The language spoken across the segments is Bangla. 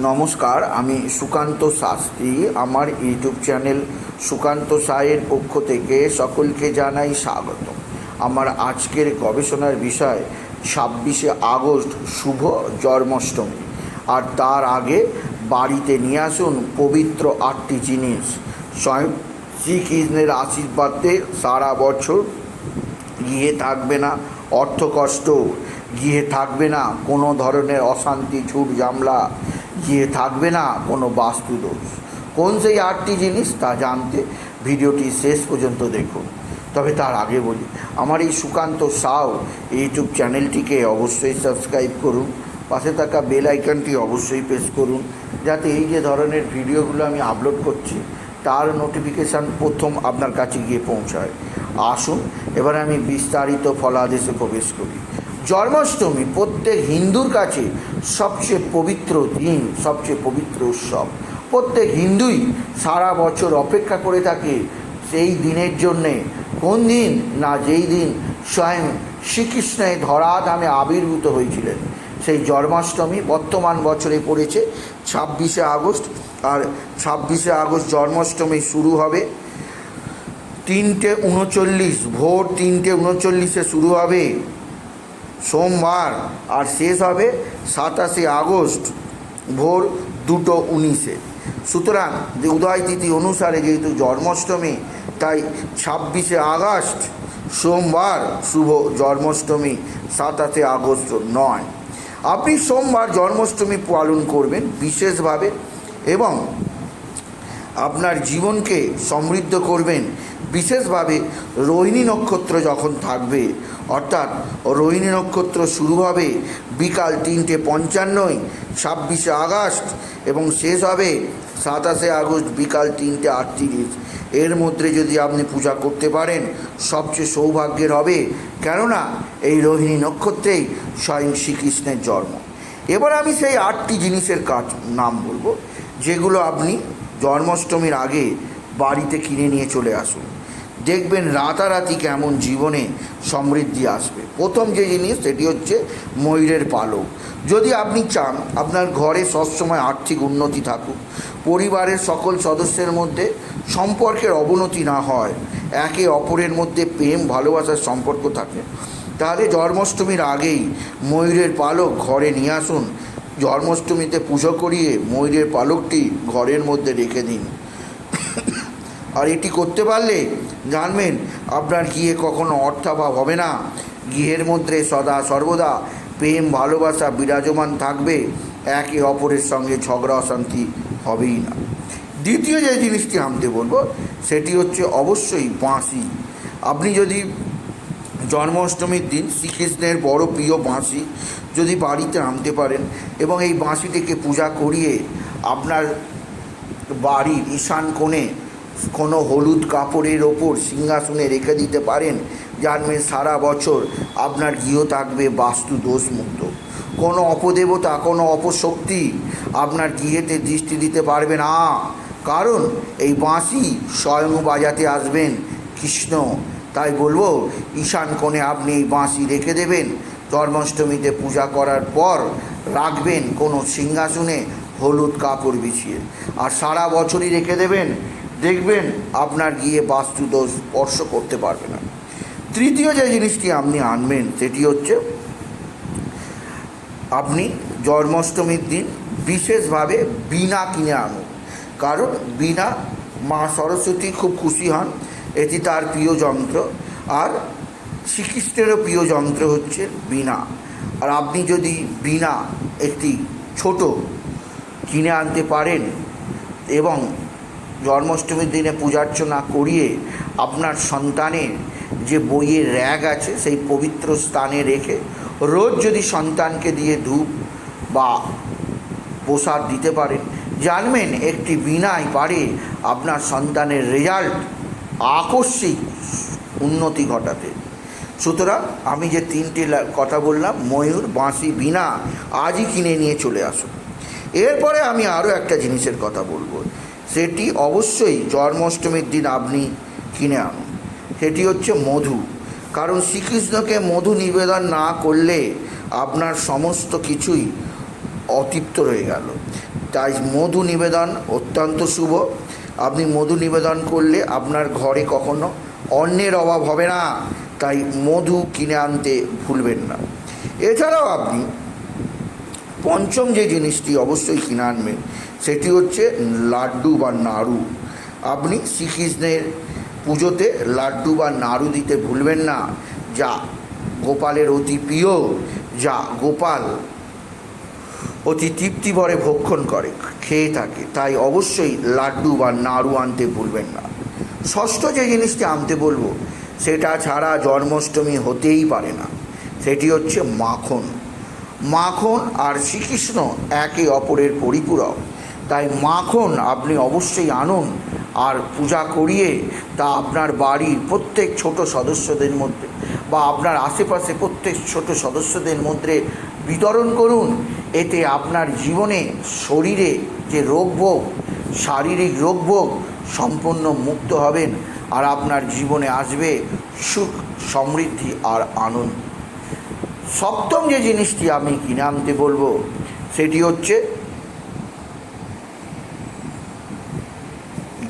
নমস্কার, আমি সুকান্ত শাস্ত্রী। আমার ইউটিউব চ্যানেল সুকান্ত সায়ের পক্ষ থেকে সকলকে জানাই স্বাগত। আমার আজকের গবেষণার বিষয়, ছাব্বিশে আগস্ট শুভ জন্মাষ্টমী। আর তার আগে বাড়িতে নিয়ে আসুন পবিত্র আটটি জিনিস। স্বয়ং শ্রীকৃষ্ণের আশীর্বাদে সারা বছর গিয়ে থাকবে না অর্থকষ্ট গিয়ে থাকবে না কোনো ধরনের অশান্তি, ঝুট জামলা গিয়ে থাকবে না কোনো বাস্তুদোষ। কোন সেই আটটি জিনিস তা জানতে ভিডিওটি শেষ পর্যন্ত দেখুন। তবে তার আগে বলি, আমার এই সুকান্ত সাউ ইউটিউব চ্যানেলটিকে অবশ্যই সাবস্ক্রাইব করুন, পাশে থাকা বেল আইকনটি অবশ্যই প্রেস করুন, যাতে এই যে ধরনের ভিডিওগুলো আমি আপলোড করছি, তার নোটিফিকেশান প্রথম আপনার কাছে গিয়ে পৌঁছায়। আসুন, এবার আমি বিস্তারিত ফলাদেশে প্রবেশ করি। জন্মাষ্টমী প্রত্যেক হিন্দুর কাছে সবচেয়ে পবিত্র দিন, সবচেয়ে পবিত্র উৎসব। প্রত্যেক হিন্দুই সারা বছর অপেক্ষা করে থাকে সেই দিনের জন্যে। কোন দিন? না, যেই দিন স্বয়ং শ্রীকৃষ্ণের ধরাধামে আবির্ভূত হয়েছিলেন। সেই জন্মাষ্টমী বর্তমান বছরে পড়েছে ছাব্বিশে আগস্ট আর ছাব্বিশে আগস্ট জন্মাষ্টমী শুরু হবে তিনটে উনচল্লিশ, ভোর তিনটে উনচল্লিশে শুরু হবে সোমবার আর শেষ হবে সাতাশে আগস্ট ভোর দুটো উনিশে। সুতরাং যে উদয় তিথি অনুসারে যেহেতু জন্মাষ্টমী, তাই ছাব্বিশে আগস্ট সোমবার শুভ জন্মাষ্টমী, সাতাশে আগস্ট নয়। আপনি সোমবার জন্মাষ্টমী পালন করবেন বিশেষভাবে এবং আপনার জীবনকে সমৃদ্ধ করবেন বিশেষভাবে রোহিণী নক্ষত্র যখন থাকবে, অর্থাৎ রোহিণী নক্ষত্র শুরু হবে বিকাল তিনটে পঞ্চান্নই ছাব্বিশে আগস্ট এবং শেষ হবে সাতাশে আগস্ট বিকাল তিনটে আটত্রিশ। এর মধ্যে যদি আপনি পূজা করতে পারেন, সবচেয়ে সৌভাগ্যের হবে কেননা এই রোহিণী নক্ষত্রেই স্বয়ং শ্রীকৃষ্ণের জন্ম। এবার আমি সেই আটটি জিনিসের কাজ, নাম বলব, যেগুলো আপনি জন্মাষ্টমীর আগে বাড়িতে কিনে নিয়ে চলে আসুন। দেখবেন রাতারাতি কেমন জীবনে সমৃদ্ধি আসবে। প্রথম যে জিনিস, সেটি হচ্ছে ময়ূরের পালক। যদি আপনি চান আপনার ঘরে সবসময় আর্থিক উন্নতি থাকুক, পরিবারের সকল সদস্যের মধ্যে সম্পর্কের অবনতি না হয়, একে অপরের মধ্যে প্রেম, ভালোবাসার সম্পর্ক থাকে, তাহলে জন্মাষ্টমীর আগেই ময়ূরের পালক ঘরে নিয়ে আসুন। জন্মাষ্টমীতে পুজো করিয়ে ময়ূরের পালকটি ঘরের মধ্যে রেখে দিন। আর এটি করতে পারলে জানবেন আপনার গিয়ে কখনো অর্থাভাব হবে না? গৃহের মধ্যে সদা সর্বদা প্রেম, ভালোবাসা বিরাজমান থাকবে। একে অপরের সঙ্গে ঝগড়া, অশান্তি হবেই না। দ্বিতীয় যে জিনিসটি আনতে বলব, সেটি হচ্ছে অবশ্যই বাঁশি। আপনি যদি জন্মাষ্টমীর দিন শ্রীকৃষ্ণের বড় প্রিয় বাঁশি যদি বাড়িতে আনতে পারেন এবং এই বাঁশিটিকে পূজা করিয়ে আপনার বাড়ির ঈশান কোণে কোনো হলুদ কাপড়ের ওপর সিংহাসনে রেখে দিতে পারেন জানবেন সারা বছর আপনার গৃহ থাকবে বাস্তু দোষমুক্ত কোনো অপদেবতা, কোনো অপশক্তি আপনার গৃহেতে দৃষ্টি দিতে পারবে না। কারণ এই বাঁশি স্বয়ং বাজাতে আসবেন কৃষ্ণ। তাই বলব, ঈশান কোণে আপনি এই বাঁশি রেখে দেবেন। জন্মাষ্টমীতে পূজা করার পর রাখবেন কোনো সিংহাসনে হলুদ কাপড় বিছিয়ে। আর সারা বছরই রেখে দেবেন দেখবেন আপনার গিয়ে বাস্তুদোষ স্পর্শ করতে পারবে না। তৃতীয় যে জিনিসটি আপনি আনবেন, সেটি হচ্ছে আপনি জন্মাষ্টমীর দিন বিশেষভাবে বীণা কিনে আনুন। কারণ বীণা মা সরস্বতী খুব খুশি হন, এটি তার প্রিয় যন্ত্র। আর শ্রীকৃষ্ণেরও প্রিয় যন্ত্র হচ্ছে বীণা। আর আপনি যদি বীণা একটি ছোট কিনে আনতে পারেন এবং জন্মাষ্টমীর দিনে পূজার্চনা করিয়ে আপনার সন্তানের যে বইয়ের র্যাগ আছে, সেই পবিত্র স্থানে রেখে রোজ যদি সন্তানকে দিয়ে ধূপ বা প্রসাদ দিতে পারেন, জানবেন একটি বিনায় পারে আপনার সন্তানের রেজাল্ট আকস্মিক উন্নতি ঘটাতে। সুতরাং আমি যে তিনটি কথা বললাম, ময়ূর, বাঁশি বিনা আজই কিনে নিয়ে চলে আসুন। এরপরে আমি আরও একটা জিনিসের কথা বলব। সেটি অবশ্যই জন্মাষ্টমীর দিন আপনি কিনে আনুন। সেটি হচ্ছে মধু। কারণ শ্রীকৃষ্ণকে মধু নিবেদন না করলে আপনার সমস্ত কিছুই অতৃপ্ত রয়ে গেল। তাই মধু নিবেদন অত্যন্ত শুভ। আপনি মধু নিবেদন করলে আপনার ঘরে কখনো অন্যের অভাব হবে না। তাই মধু কিনে আনতে ভুলবেন না। এছাড়াও আপনি পঞ্চম যে জিনিসটি অবশ্যই কিনে আনবেন, সেটি হচ্ছে লাড্ডু বা নাড়ু। আপনি শ্রীকৃষ্ণের পুজোতে লাড্ডু বা নাড়ু দিতে ভুলবেন না। যা গোপালের অতি প্রিয়, যা গোপাল অতি তৃপ্তি ভরে ভক্ষণ করে, খেয়ে থাকে। তাই অবশ্যই লাড্ডু বা নাড়ু আনতে ভুলবেন না। ষষ্ঠ যে জিনিসটি আনতে বলব, সেটা ছাড়া জন্মাষ্টমী হতেই পারে না। সেটি হচ্ছে মাখন। মাখন আর শ্রীকৃষ্ণ একে অপরের পরিপূরক। তাই মাখন আপনি অবশ্যই আনুন আর পূজা করিয়ে তা আপনার বাড়ির প্রত্যেক ছোট সদস্যদের মধ্যে বা আপনার আশেপাশে প্রত্যেক ছোট সদস্যদের মধ্যে বিতরণ করুন। এতে আপনার জীবনে শরীরে যে রোগভোগ, শারীরিক রোগভোগ সম্পূর্ণ মুক্ত হবেন আর আপনার জীবনে আসবে সুখ, সমৃদ্ধি আর আনন্দ। সপ্তম যে জিনিসটি আমি কিনে আনতে বলব, সেটি হচ্ছে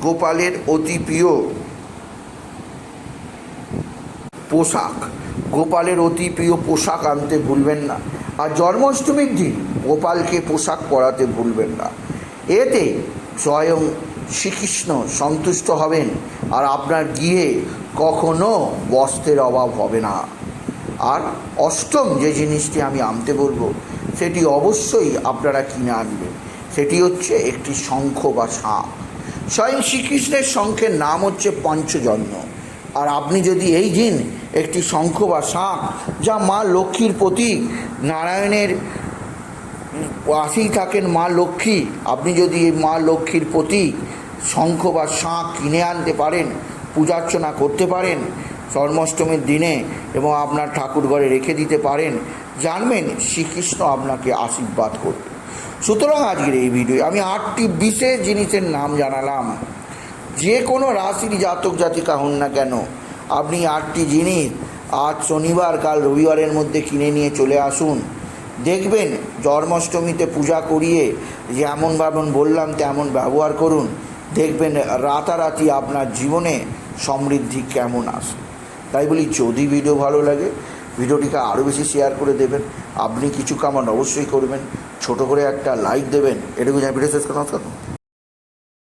গোপালের অতি প্রিয় পোশাক। গোপালের অতি প্রিয় পোশাক আনতে ভুলবেন না। আর জন্মাষ্টমীর দিন গোপালকে পোশাক পরাতে ভুলবেন না। এতে স্বয়ং শ্রীকৃষ্ণ সন্তুষ্ট হবেন আর আপনার গিয়ে কখনো বস্ত্রের অভাব হবে না। আর অষ্টম যে জিনিসটি আমি আনতে বলব, সেটি অবশ্যই আপনারা কিনে আনবেন সেটি হচ্ছে একটি শঙ্খ বা সাপ। স্বয়ং শ্রীকৃষ্ণের শঙ্খের নাম হচ্ছে পঞ্চজন্য। আর আপনি যদি এই দিন একটি শঙ্খ বা সাপ, যা মা লক্ষ্মীর প্রতীক, নারায়ণের পাশেই থাকেন মা লক্ষ্মী, আপনি যদি এই মা লক্ষ্মীর প্রতীক, শঙ্খ বা শাঁখ কিনে আনতে পারেন, পূজার্চনা করতে পারেন জন্মাষ্টমীর দিনে এবং আপনার ঠাকুর ঘরে রেখে দিতে পারেন, জানবেন শ্রীকৃষ্ণ আপনাকে আশীর্বাদ করবে। সুতরাং আজকের এই ভিডিও, আমি আটটি বিশেষ জিনিসের নাম জানালাম। যে কোনো রাশির জাতক জাতিকা হন না কেন, আপনি আটটি জিনিস আজ শনিবার, কাল রবিবারের মধ্যে কিনে নিয়ে চলে আসুন। দেখবেন জন্মাষ্টমীতে পূজা করিয়ে যেমন ভাবন বললাম, তেমন ব্যবহার করুন। দেখবেন রাতারাতি আপনার জীবনে সমৃদ্ধি কেমন আসে তাই বলি, যদি ভিডিও ভালো লাগে, ভিডিওটিকে আরও বেশি শেয়ার করে দেবেন। আপনি কিছু কামান অবশ্যই করবেন। ছোট করে একটা লাইক দেবেন। এটুকু জানি। ভিডিও শেষ নমস্কার